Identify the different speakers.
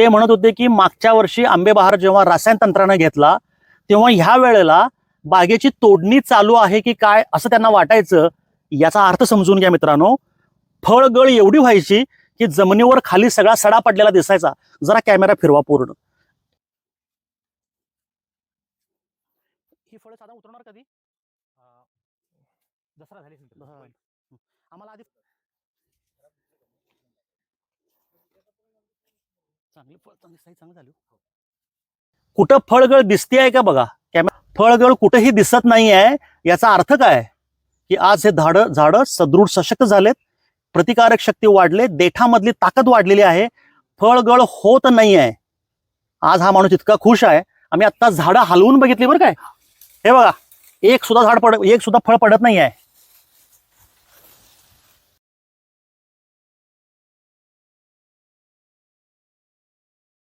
Speaker 1: ते म्हणत होते की मागच्या वर्षी आंबेबहार जेव्हा रासायन तंत्रानं घेतला तेव्हा ह्या वेळेला बागेची तोडणी चालू आहे की काय असं त्यांना वाटायचं याचा अर्थ समजून घ्या मित्रांनो. फळगळ एवढी व्हायची की जमिनीवर खाली सगळा सडा पडलेला दिसायचा. जरा कॅमेरा फिरवा पूर्ण. ही फळं साधा उतरणार कधी?
Speaker 2: दसरा झाली असेल.
Speaker 1: आम्हाला आधी चांगली फळ चांगली साई चांगली झाली हो. कुठं फळगळ दिसते आहे का बघा? कॅमेरा फळगळ कुठेही दिसत नाही आहे याचा अर्थ काय? की आज हे झाड झाडं सदृढ सशक्त झालेत. प्रतिकारक शक्ती वाढले. देठामधली ताकद वाढलेली आहे. फळगळ होत नाही आहे आज हा माणूस इतका खुश आहे. आम्ही आता झाडं हलवून बघितली बरं काय? हे बघा. एक सुद्धा झाड पड एक सुद्धा फळ पडत नाही आहे